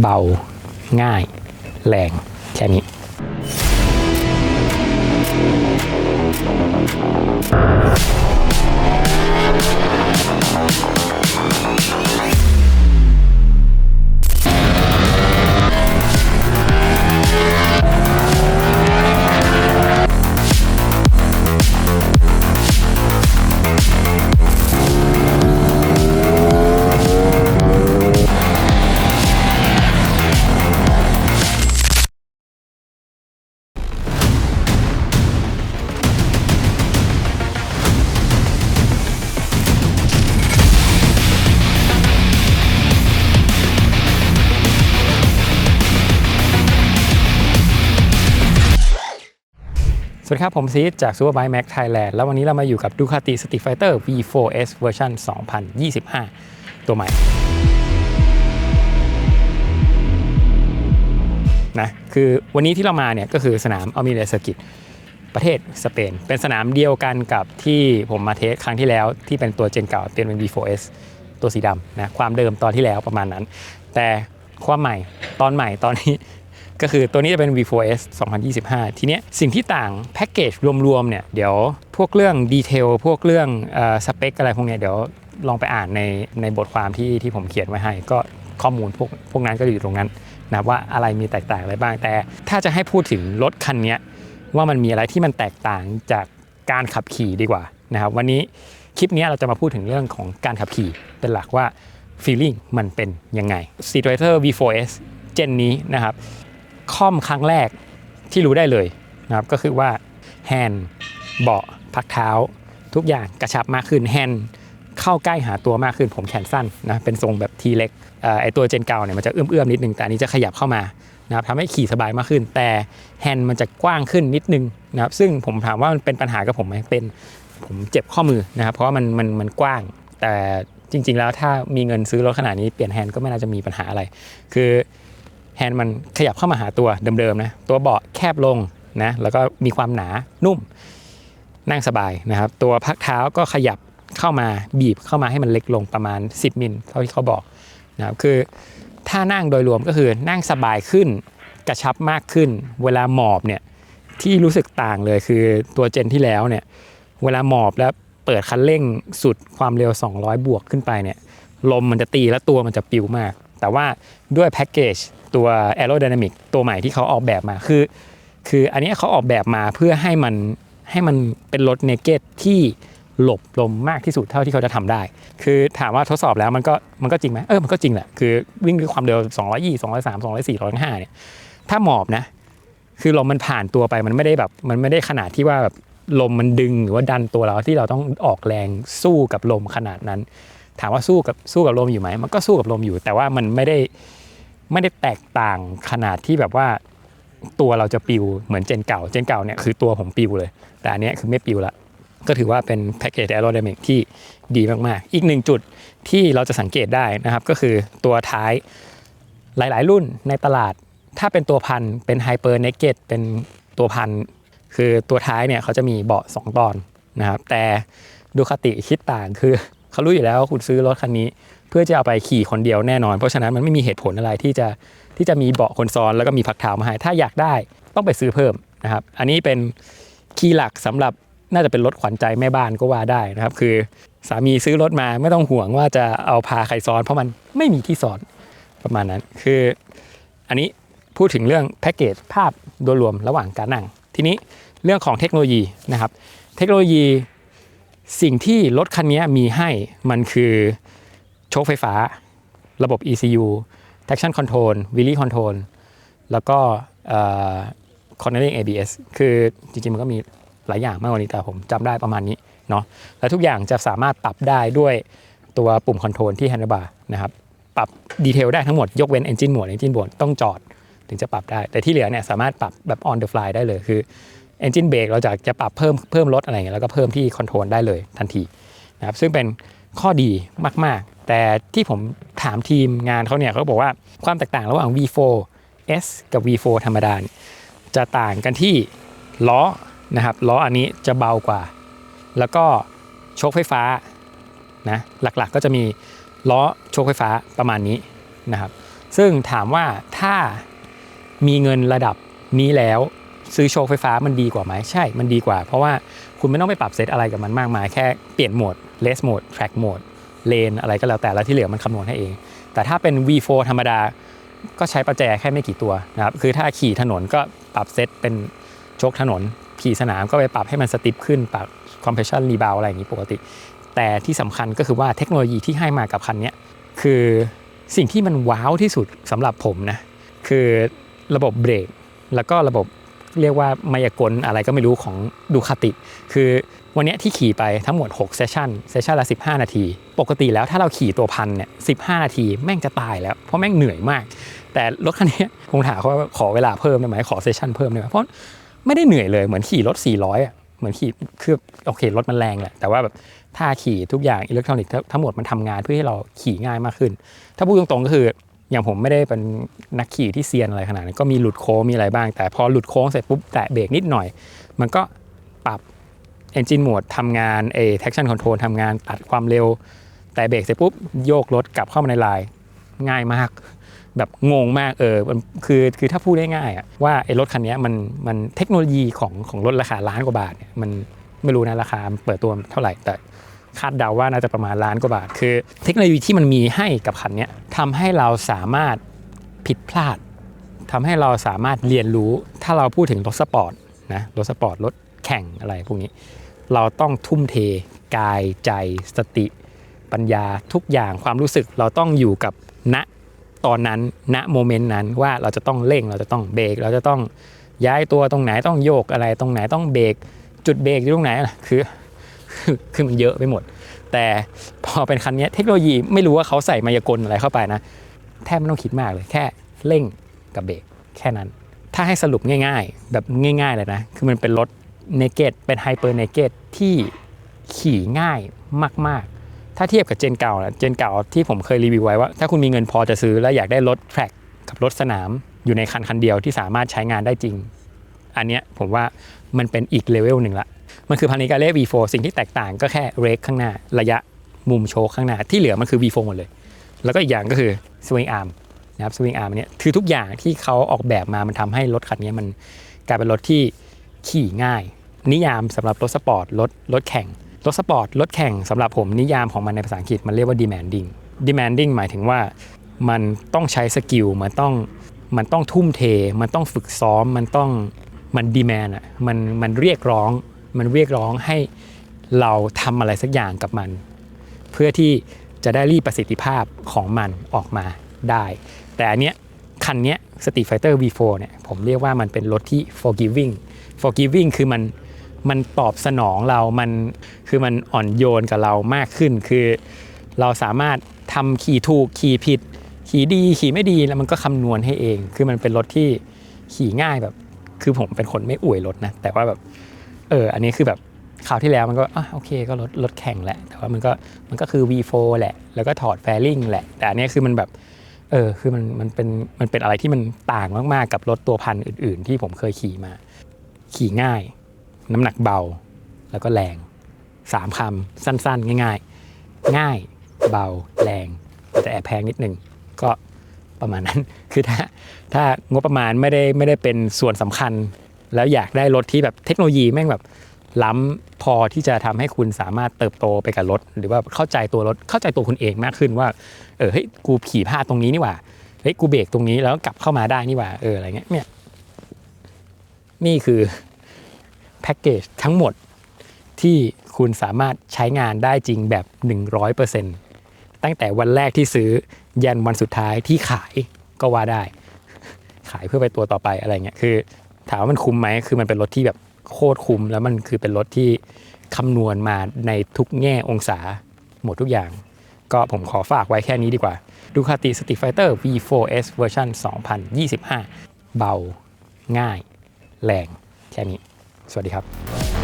เบาง่าย แรง แค่นี้ สวัสดีครับ ผมซีดจาก Superbike Max Thailand แล้ววันนี้เรามาอยู่กับ Ducati Street Fighter V4S เวอร์ชัน2025 ตัวใหม่ นะ คือวันนี้ที่เรามาเนี่ย ก็คือสนามอ l มิเ s เซอร์กิตประเทศสเปน เป็นสนามเดียวกันกับที่ผมมาเทสครั้งที่แล้ว ที่เป็นตัวเจนเก่าเป็นเป็น V4S ตัวสีดำนะ ความเดิมตอนที่แล้วประมาณนั้น แต่ความใหม่ตอนใหม่ตอนนี้ ก็คือตัวนี้จะเป็น V4S 2025 ทีเนี้ยสิ่งที่ต่างแพ็กเกจรวมๆเนี่ยเดี๋ยวพวกเรื่องดีเทลพวกเรื่องสเปคอะไรพวกเนี้ยเดี๋ยวลองไปอ่านในในบทความที่ที่ผมเขียนไว้ให้ ก็ข้อมูลพวกพวกนั้นก็อยู่ตรงนั้นนะว่าอะไรมีแตกต่างอะไรบ้าง แต่ถ้าจะให้พูดถึงรถคันนี้ว่ามันมีอะไรที่มันแตกต่างจากการขับขี่ดีกว่านะครับวันนี้คลิปนี้เราจะมาพูดถึงเรื่องของการขับขี่เป็นหลักว่า feeling มันเป็นยังไง Street Fighter V4S เจนนี้นะครับ คอมครั้งแรกที่รู้ได้เลยนะครับก็คือว่าแฮนด์เบาะพักเท้า ทุกอย่างกระชับมากขึ้นแฮนด์เข้าใกล้หาตัวมากขึ้นผมแขนสั้นนะเป็นทรงแบบทีเล็กอไอตัวเจนเก่าเนี่ยมันจะเอื้อมๆนิดนึงแต่อันนี้จะขยับเข้ามานะครับทำให้ขี่สบายมากขึ้น แต่แฮนด์มันจะกว้างขึ้นนิดนึงนะครับซึ่งผมถามว่ามันเป็นปัญหากับผมไหมเป็นผมเจ็บข้อมือนะครับเพราะว่ามันมันมันกว้าง แต่จริง ๆ แล้วถ้ามีเงินซื้อรถขนาดนี้เปลี่ยนแฮนด์ก็ไม่น่าจะมีปัญหาอะไร คือ แฮนด์มันขยับเข้ามาหาตัวเดิมๆนะตัวเบาะแคบลงนะแล้วก็มีความหนานุ่มนั่งสบายนะครับ ตัวพักเท้าก็ขยับเข้ามาบีบเข้ามาให้มันเล็กลงประมาณ 10 มิลเท่าที่เขาบอกนะครับคือถ้านั่งโดยรวมก็คือนั่งสบายขึ้นกระชับมากขึ้น เวลาหมอบเนี่ยที่รู้สึกต่างเลยคือตัวเจนที่แล้วเนี่ยเวลาหมอบแล้วเปิดคันเร่งสุดความเร็ว 200 บวกขึ้นไปเนี่ยลมมันจะตีแล้วตัวมันจะปิวมาก แต่ว่าด้วยแพ็กเกจ ตัว aerodynamic ตัวใหม่ที่เขาออกแบบมาคือ คืออันนี้เขาออกแบบมาเพื่อให้มันให้มันเป็นรถเนเกตที่หลบลมมากที่สุดเท่าที่เขาจะทำได้ คือถามว่าทดสอบแล้วมันก็มันก็จริงไหมเออมันก็จริงแหละคือวิ่งด้วยความเร็ว 220 203 204 205เนี่ยถ้าหมอบนะ คือลมมันผ่านตัวไปมันไม่ได้แบบมันไม่ได้ขนาดที่ว่าแบบลมมันดึงหรือว่าดันตัวเราที่เราต้องออกแรงสู้กับลมขนาดนั้น ถามว่าสู้กับสู้กับลมอยู่ไหมมันก็สู้กับลมอยู่ แต่ว่ามันไม่ได้ ไม่ได้แตกต่างขนาดที่แบบว่าตัวเราจะปิวเหมือนเจนเก่า เจนเก่าเนี่ยคือตัวผมปิวเลย แต่อันนี้คือไม่ปิวละ ก็ถือว่าเป็นแพ็กเกจแอโร d y ด a m i c ที่ดีมากๆ อีกหนึ่งจุดที่เราจะสังเกตได้นะครับ ก็คือตัวท้ายหลายๆ รุ่นในตลาด ถ้าเป็นตัวพันเป็นไฮเปอร์เนกเกตเป็นตัวพันคือตัวท้ายเนี่ยเขาจะมีเบาะ 2 ตอนนะครับ แต่ดูคติคิดต่างคือเขารู้อยู่แล้วคุณซื้อรถคันนี้ เพื่อจะเอาไปขี่คนเดียวแน่นอน เพราะฉะนั้นมันไม่มีเหตุผลอะไรที่จะที่จะมีเบาะคนซ้อนแล้วก็มีพักเท้ามาให้ ถ้าอยากได้ต้องไปซื้อเพิ่มนะครับ อันนี้เป็นคีย์หลักสำหรับน่าจะเป็นรถขวัญใจแม่บ้านก็ว่าได้นะครับ คือสามีซื้อรถมาไม่ต้องห่วงว่าจะเอาพาใครซ้อน เพราะมันไม่มีที่ซ้อนประมาณนั้น คืออันนี้พูดถึงเรื่องแพ็กเกจภาพโดยรวมระหว่างการนั่ง ทีนี้เรื่องของเทคโนโลยีนะครับ เทคโนโลยีสิ่งที่รถคันนี้มีให้มันคือ โชคไฟฟ้า ระบบ ECU traction control wheelie control แล้วก็ cornering ABS คือจริงๆ มันก็มีหลายอย่างมากกว่านี้แต่ผมจำได้ประมาณนี้เนาะและทุกอย่างจะสามารถปรับได้ด้วยตัวปุ่มคอนโทรลที่ handlebar นะครับ ปรับดีเทลได้ทั้งหมด ยกเว้น engine mode engine mode ต้องจอดถึงจะปรับได้ แต่ที่เหลือเนี่ยสามารถปรับแบบ on the fly ได้เลยคือ engine brake เราจะจะปรับเพิ่มเพิ่มลดอะไรเงี้ยแล้วก็เพิ่มที่คอนโทรลได้เลยทันทีนะครับซึ่งเป็นข้อดีมาก ๆ แต่ที่ผมถามทีมงานเขาเนี่ยเขาบอกว่าความแตกต่างระหว่าง V4S กับ V4 ธรรมดาจะต่างกันที่ล้อนะครับล้ออันนี้จะเบากว่า แล้วก็โชคไฟฟ้านะหลักๆก็จะมีล้อโชคไฟฟ้าประมาณนี้นะครับ ซึ่งถามว่าถ้ามีเงินระดับนี้แล้วซื้อโชว์ไฟฟ้ามันดีกว่าไหมใช่ มันดีกว่า เพราะว่าคุณไม่ต้องไปปรับเซตอะไรกับมันมากมาย แค่เปลี่ยนโหมด less mode track mode เลนอะไรก็แล้วแต่แล้วที่เหลือมันคำนวณให้เอง แต่ถ้าเป็น V4 ธรรมดาก็ใช้ประแจแค่ไม่กี่ตัวนะครับคือถ้าขี่ถนนก็ปรับเซตเป็นโชคถนนขี่สนามก็ไปปรับให้มันสติปขึ้นปรับ compression rebound อะไรอย่างนี้ปกติ แต่ที่สำคัญก็คือว่าเทคโนโลยีที่ให้มากับคันนี้คือสิ่งที่มันว้าวที่สุดสำหรับผมนะคือระบบเบรกแล้วก็ระบบ เรียกว่ามายากลอะไรก็ไม่รู้ของดูคาติ คือวันนี้ที่ขี่ไปทั้งหมด6เซสชันเซสชันละ 15 นาที ปกติแล้วถ้าเราขี่ตัวพันเนี่ย15นาทีแม่งจะตายแล้ว เพราะแม่งเหนื่อยมาก แต่รถคันนี้ผมถามเขาว่าขอเวลาเพิ่มได้ไหมขอเซสชันเพิ่มได้ไหมเพราะไม่ได้เหนื่อยเลยเหมือนขี่รถ 400อะเหมือนขี่คือโอเครถมันแรงแหละแต่ว่าแบบถ้าขี่ทุกอย่างอิเล็กทรอนิกส์ทั้งหมดมันทำงานเพื่อให้เราขี่ง่ายมากขึ้น ถ้าพูดตรงๆก็คือ อย่างผมไม่ได้เป็นนักขี่ที่เซียนอะไรขนาดนั้นก็มีหลุดโค้งมีอะไรบ้าง แต่พอหลุดโค้งเสร็จปุ๊บแตะเบรกนิดหน่อย มันก็ปรับ Engine Mode ทำงานเอ traction control ทำงานตัดความเร็ว แต่เบรกเสร็จปุ๊บโยกรถกลับเข้ามาในลายง่ายมาก แบบงงมากเออมันคือคือถ้าพูดได้ง่ายอะว่าไอ้รถคันนี้มันมันเทคโนโลยีของของรถราคาล้านกว่าบาทเนี่ยมันไม่รู้นะราคาเปิดตัวเท่าไหร่แต่ คาดเดาว่าน่าจะประมาณล้านกว่าบาท คือ เทคโนโลยีที่มันมีให้กับคันนี้ทำให้เราสามารถผิดพลาดทำให้เราสามารถเรียนรู้ถ้าเราพูดถึงรถสปอร์ตนะรถสปอร์ตรถแข่งอะไรพวกนี้ เราต้องทุ่มเทกายใจสติ ปัญญาทุกอย่างความรู้สึกเราต้องอยู่กับณตอนนั้นณโมเมนต์นั้นว่าเราจะต้องเร่งเราจะต้องเบรกเราจะต้องย้ายตัวตรงไหนต้องโยกอะไรตรงไหนต้องเบรกจุดเบรกอยู่ตรงไหนคือ คือมันเยอะไปหมด แต่พอเป็นคันนี้เทคโนโลยีไม่รู้ว่าเขาใส่มายากลอะไรเข้าไปนะ แทบไม่ต้องคิดมากเลยแค่เร่งกับเบรกแค่นั้น ถ้าให้สรุปง่าย ๆ แบบง่าย ๆ เลยนะ คือมันเป็นรถเนเกตเป็นไฮเปอร์เนเกตที่ขี่ง่ายมาก ๆ ถ้าเทียบกับเจนเก่านะเจนเก่าที่ผมเคยรีวิวไว้ว่า ถ้าคุณมีเงินพอจะซื้อแล้วอยากได้รถแทร็กกับรถสนามอยู่ในคันคันเดียวที่สามารถใช้งานได้จริง อันเนี้ยผมว่ามันเป็นอีกเลเวลหนึ่งละ มันคือพานิกาเล่ V4 สิ่งที่แตกต่างก็แค่เรกข้างหน้าระยะมุมโชว์ข้างหน้าที่เหลือมันคือ V4 หมดเลย แล้วก็อีกอย่างก็คือ swing arm นะครับ swing arm เนี่ยคือทุกอย่างที่เขาออกแบบมามันทำให้รถคันนี้มันกลายเป็นรถที่ขี่ง่าย นิยามสำหรับรถสปอร์ตรถรถแข่งรถสปอร์ตรถแข่งสำหรับผมนิยามของมันในภาษาอังกฤษมันเรียกว่า demanding demanding หมายถึงว่ามันต้องใช้สกิลมันต้องมันต้องทุ่มเท มันต้องฝึกซ้อมมันต้องมันดีแมนอะมันมันเรียกร้อง มันเรียกร้องให้เราทำอะไรสักอย่างกับมัน เพื่อที่จะได้รีดประสิทธิภาพของมันออกมาได้ แต่อันเนี้ยคันเนี้ย Street Fighter V4 เนี่ยผมเรียกว่ามันเป็นรถที่ forgiving forgiving คือมันมันตอบสนองเรา มันคือมันอ่อนโยนกับเรามากขึ้น คือเราสามารถทำขี่ถูกขี่ผิด ขี่ดีขี่ไม่ดีแล้วมันก็คำนวณให้เอง คือมันเป็นรถที่ขี่ง่ายแบบ คือผมเป็นคนไม่อวยรถนะ แต่ว่าแบบ เอออันนี้คือแบบคราวที่แล้วมันก็อะโอเคก็รถรถแข่งแหละ แต่ว่ามันก็มันก็คือ V4 แหละ แล้วก็ถอดแฟลิงแหละ แต่อันนี้คือมันแบบเออคือมันมันเป็นมันเป็นอะไรที่มันต่างมากๆกับรถตัวพันอื่น ๆ ที่ผมเคยขี่มา ขี่ง่าย น้ำหนักเบา แล้วก็แรงสามคำสั้น ๆ ง่าย ๆ ง่าย เบาแรงแต่แอบแพงนิดนึงก็ประมาณนั้น คือถ้าถ้างบประมาณไม่ได้ไม่ได้เป็นส่วนสำคัญ แล้วอยากได้รถที่แบบเทคโนโลยีแม่งแบบล้ำพอที่จะทำให้คุณสามารถเติบโตไปกับรถ หรือว่าเข้าใจตัวรถเข้าใจตัวคุณเองมากขึ้นว่าเออเฮ้ยกูขี่พลาดตรงนี้นี่หว่าเฮ้ยกูเบรกตรงนี้แล้วกลับเข้ามาได้นี่หว่าเอออะไรเงี้ยเนี่ยนี่คือแพ็กเกจทั้งหมดที่คุณสามารถใช้งานได้จริงแบบ 100%ตั้งแต่วันแรกที่ซื้อยันวันสุดท้ายที่ขายก็ว่าได้ ขายเพื่อไปตัวต่อไปอะไรเงี้ยคือ ถามว่ามันคุ้มไหมคือมันเป็นรถที่แบบโคตรคุ้ม แล้วมันคือเป็นรถที่คำนวณมาในทุกแง่องศาหมดทุกอย่าง ก็ผมขอฝากไว้แค่นี้ดีกว่าดูคาติ Street Fighter V4S เวอร์ชัน2025 เบาง่าย แรง แค่นี้ สวัสดีครับ